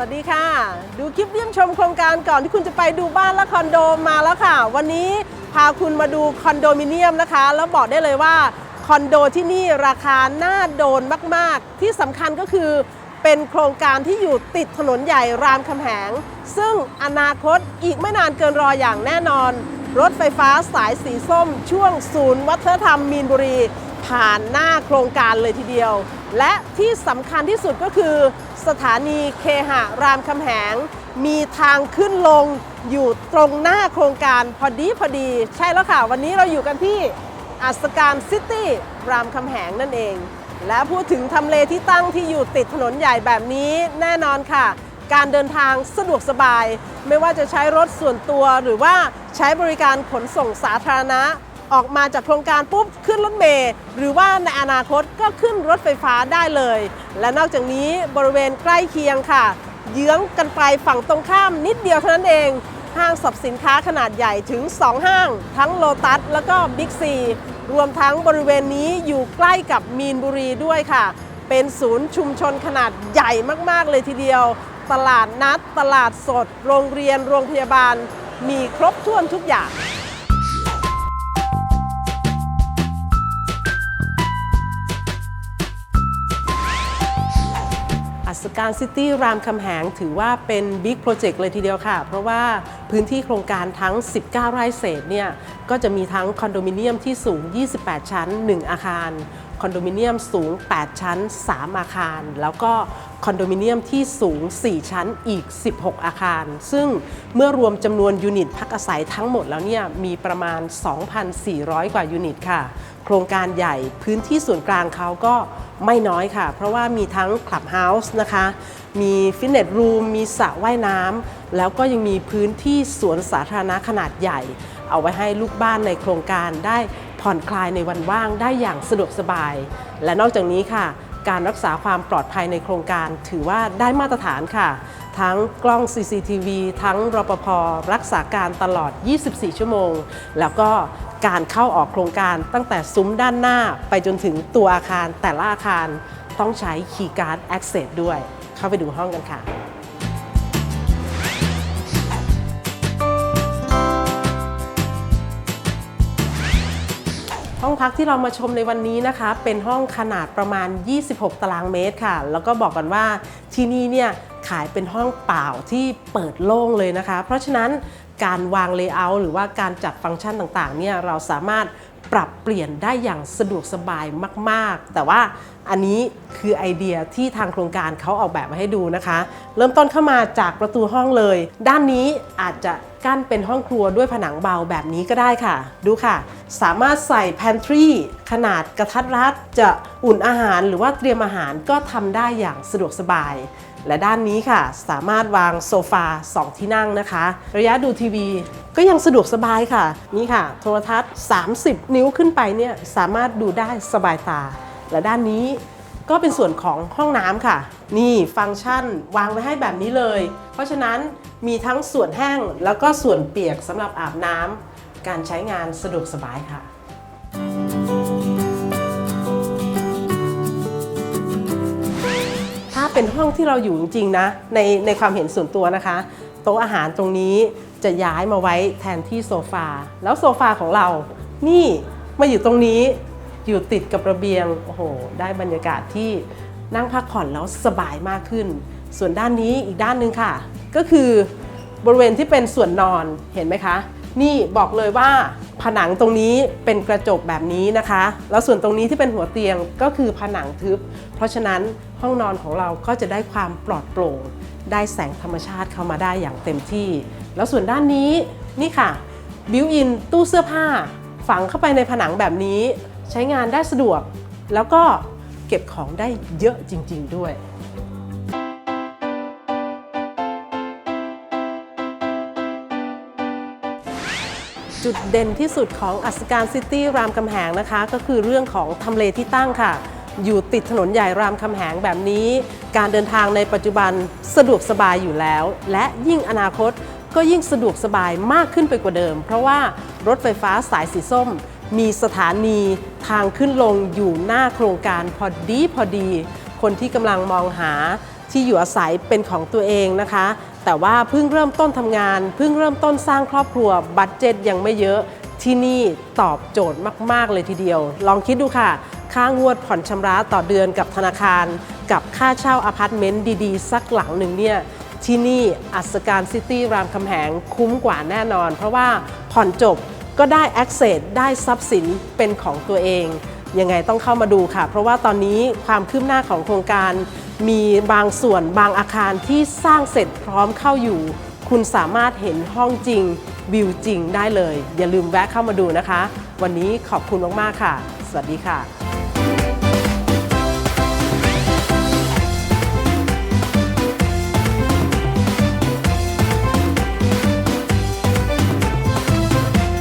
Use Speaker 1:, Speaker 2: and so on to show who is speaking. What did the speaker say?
Speaker 1: วัสดีค่ะ ดูคลิปเยี่ยมชมโครงการก่อนที่คุณจะไปดูบ้านและคอนโดมาแล้วค่ะ วันนี้พาคุณมาดูคอนโดมิเนียมนะคะ แล้วบอกได้เลยว่าคอนโดที่นี่ราคาน่าโดนมาก ๆ ที่สำคัญก็คือเป็นโครงการที่อยู่ติดถนนใหญ่รามคำแหง ซึ่งอนาคตอีกไม่นานเกินรออย่างแน่นอน รถไฟฟ้าสายสีส้ม ช่วงศูนย์วัฒนธรรมมีนบุรี ผ่านหน้าโครงการเลยทีเดียว และที่สำคัญที่สุดก็คือ สถานีเคหะรามคำแหง มีทางขึ้นลงอยู่ตรงหน้าโครงการพอดีพอดี ใช่แล้วค่ะ วันนี้เราอยู่กันที่อัสการซิตี้รามคำแหงนั่นเอง และพูดถึงทำเลที่ตั้งที่อยู่ติดถนนใหญ่แบบนี้แน่นอนค่ะ การเดินทางสะดวกสบาย ไม่ว่าจะใช้รถส่วนตัวหรือว่าใช้บริการขนส่งสาธารณะ ออกมาจากโครงการปุ๊บขึ้นรถเมล์หรือว่าในอนาคตก็ขึ้นรถไฟฟ้าได้เลย และนอกจากนี้บริเวณใกล้เคียงค่ะ เยื้องกันไปฝั่งตรงข้ามนิดเดียวเท่านั้นเองห้างสรรพสินค้าขนาดใหญ่ถึง 2 ห้าง ทั้งโลตัสแล้วก็บิ๊กซีรวมทั้งบริเวณนี้อยู่ใกล้กับมีนบุรีด้วยค่ะ เป็นศูนย์ชุมชนขนาดใหญ่มาก ๆ เลยทีเดียว ตลาดนัด ตลาดสด โรงเรียน โรงพยาบาล มีครบถ้วนทุกอย่าง สการซิตี้รามคำแหงถือว่าเป็นบิ๊กโปรเจกต์เลยทีเดียวค่ะ เพราะว่า พื้นที่โครงการทั้ง 19 ไร่เศษเนี่ยก็จะมีทั้งคอนโดมิเนียมที่สูง 28 ชั้น 1 อาคาร คอนโดมิเนียมสูง 8 ชั้น 3 อาคาร แล้วก็คอนโดมิเนียมที่สูง 4 ชั้นอีก 16 อาคาร ซึ่งเมื่อรวมจำนวนยูนิตพักอาศัยทั้งหมดแล้วเนี่ยมีประมาณ 2,400 กว่ายูนิตค่ะ โครงการใหญ่พื้นที่ส่วนกลางเขาก็ไม่น้อยค่ะ เพราะว่ามีทั้งคลับเฮาส์นะคะ มีฟิตเนสรูมมีสระว่ายน้ำแล้วก็ยังมีพื้นที่สวนสาธารณะขนาดใหญ่ เอาไว้ให้ลูกบ้านในโครงการได้ผ่อนคลายในวันว่างได้อย่างสะดวกสบาย และนอกจากนี้ค่ะ การรักษาความปลอดภัยในโครงการ ถือว่าได้มาตรฐานค่ะ ทั้งกล้อง CCTV ทั้งรปภรักษาการตลอด 24 ชั่วโมง แล้วก็การเข้าออกโครงการตั้งแต่ซุ้มด้านหน้าไปจนถึงตัวอาคารแต่ละอาคารต้องใช้ Keycard Access ด้วย เข้าไปดูห้องกันค่ะห้องพักที่เรามาชมในวันนี้นะคะ เป็นห้องขนาดประมาณ 26 ตารางเมตรค่ะ แล้วก็บอกกันว่าที่นี่เนี่ยขายเป็นห้องเปล่าที่เปิดโล่งเลยนะคะ เพราะฉะนั้นการวางเลเยอร์หรือว่าการจัดฟังก์ชันต่างๆเนี่ยเราสามารถ ปรับเปลี่ยนได้อย่างสะดวกสบายมาก ๆ แต่ว่าอันนี้คือไอเดียที่ทางโครงการเขาออกแบบมาให้ดูนะคะ เริ่มต้นเข้ามาจากประตูห้องเลย ด้านนี้อาจจะกั้นเป็นห้องครัวด้วยผนังเบาแบบนี้ก็ได้ค่ะ ดูค่ะ สามารถใส่ pantry ขนาดกระทัดรัดจะอุ่นอาหารหรือว่าเตรียมอาหารก็ทำได้อย่างสะดวกสบาย และด้านนี้ค่ะ สามารถวางโซฟา 2 ที่นั่งนะคะ ระยะดูทีวีก็ยังสะดวกสบายค่ะ นี่ค่ะ โทรทัศน์ 30 นิ้วขึ้นไปเนี่ยสามารถดูได้สบายตา และด้านนี้ก็เป็นส่วนของห้องน้ำค่ะ นี่ฟังก์ชันวางไว้ให้แบบนี้เลย เพราะฉะนั้นมีทั้งส่วนแห้งแล้วก็ส่วนเปียกสำหรับอาบน้ำการใช้งานสะดวกสบายค่ะ เป็นห้องที่เราอยู่จริงๆนะในในความเห็นส่วนตัวนะคะ โต๊ะอาหารตรงนี้จะย้ายมาไว้แทนที่โซฟาแล้วโซฟาของเรา นี่มาอยู่ตรงนี้อยู่ติดกับระเบียงโอ้โหได้บรรยากาศที่นั่งพักผ่อนแล้วสบายมากขึ้น ส่วนด้านนี้อีกด้านหนึ่งค่ะ ก็คือบริเวณที่เป็นส่วนนอนเห็นไหมคะ นี่บอกเลยว่าผนังตรงนี้เป็นกระจกแบบนี้นะคะ แล้วส่วนตรงนี้ที่เป็นหัวเตียงก็คือผนังทึบ เพราะฉะนั้น ห้องนอนของเราก็จะได้ความปลอดโปร่ง ได้แสงธรรมชาติเข้ามาได้อย่างเต็มที่ แล้วส่วนด้านนี้นี่ค่ะบิวอินตู้เสื้อผ้า ฝังเข้าไปในผนังแบบนี้ใช้งานได้สะดวก แล้วก็เก็บของได้เยอะจริง ๆ ด้วยจุดเด่นที่สุดของอัศการซิตี้รามคำแหงนะคะ ก็คือเรื่องของทำเลที่ตั้งค่ะ อยู่ติดถนนใหญ่รามคำแหงแบบนี้ การเดินทางในปัจจุบันสะดวกสบายอยู่แล้ว และยิ่งอนาคตก็ยิ่งสะดวกสบายมากขึ้นไปกว่าเดิม เพราะว่ารถไฟฟ้าสายสีส้ม มีสถานีทางขึ้นลงอยู่หน้าโครงการพอดีพอดี คนที่กำลังมองหาที่อยู่อาศัยเป็นของตัวเองนะคะ แต่ว่าเพิ่งเริ่มต้นทำงาน เพิ่งเริ่มต้นสร้างครอบครัวบัตเจ็ตยังไม่เยอะที่นี่ตอบโจทย์มาก ๆ เลยทีเดียว ลองคิดดูค่ะ ค่างวดผ่อนชำระต่อเดือนกับธนาคาร กับค่าเช่าอพาร์ตเมนต์ดีๆ สักหลังหนึ่งเนี่ยที่นี่อัศการซิตี้รามคำแหงคุ้มกว่าแน่นอน เพราะว่าผ่อนจบก็ได้ Access ได้ทรัพย์สินเป็นของตัวเอง ยังไงต้องเข้ามาดูค่ะ เพราะว่าตอนนี้ความคืบหน้าของโครงการมีบางส่วนบางอาคารที่สร้างเสร็จพร้อมเข้าอยู่ คุณสามารถเห็นห้องจริง วิวจริงได้เลย อย่าลืมแวะเข้ามาดูนะคะ วันนี้ขอบคุณมาก ๆ ค่ะ สวัสดีค่ะ